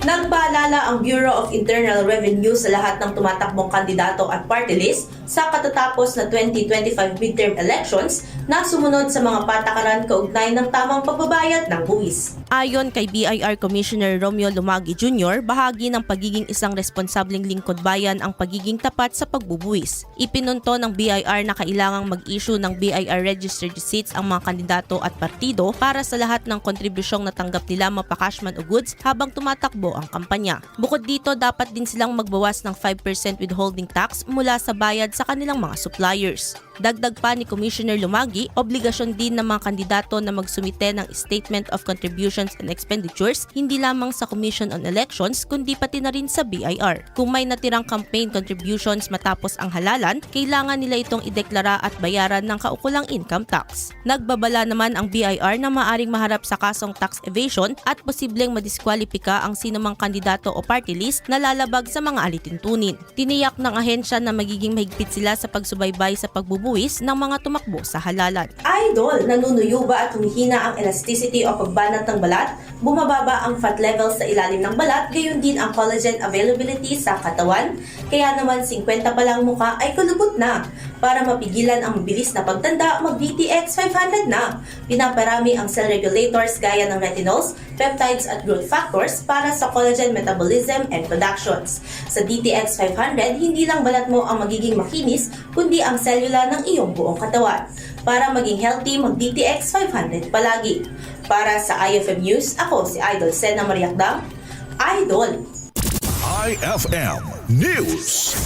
Nagpaalala ang Bureau of Internal Revenue sa lahat ng tumatakbong kandidato at party list sa katatapos na 2025 midterm elections na sumunod sa mga patakaran kaugnay ng tamang pagbabayad ng buwis. Ayon kay BIR Commissioner Romeo Lumagi Jr., bahagi ng pagiging isang responsableng lingkod bayan ang pagiging tapat sa pagbubuwis. Ipinunto ng BIR na kailangang mag-issue ng BIR registered receipts ang mga kandidato at partido para sa lahat ng kontribusyong natanggap nila mapakashman o goods habang tumatakbo ang kampanya. Bukod dito, dapat din silang magbawas ng 5% withholding tax mula sa bayad sa kanilang mga suppliers. Dagdag pa ni Commissioner Lumagi, obligasyon din ng mga kandidato na magsumite ng Statement of Contributions and Expenditures hindi lamang sa Commission on Elections kundi pati na rin sa BIR. Kung may natirang campaign contributions matapos ang halalan, kailangan nila itong ideklara at bayaran ng kaukulang income tax. Nagbabala naman ang BIR na maaring maharap sa kasong tax evasion at posibleng madiskwalipika ang sinumang kandidato o party list na lalabag sa mga alitintunin. Tiniyak ng ahensya na magiging mahigpit sila sa pagsubaybay sa pagbubuwis ng mga tumakbo sa halalan. Idol, nanunuyo ba at humihina ang elasticity o pagbanat ng balat? Bumababa ang fat levels sa ilalim ng balat, gayon din ang collagen availability sa katawan. Kaya naman 50 pa lang mukha ay kulubot na. Para mapigilan ang mabilis na pagtanda, mag-DTX 500 na. Pinaparami ang cell regulators gaya ng retinols, peptides at growth factors para sa collagen metabolism and productions. Sa DTX 500, hindi lang balat mo ang magiging makinis, kundi ang selula ng iyong buong katawan. Para maging healthy, mag-DTX 500 palagi. Para sa IFM News, ako si Idol Sena Mariakdam. Idol! IFM News.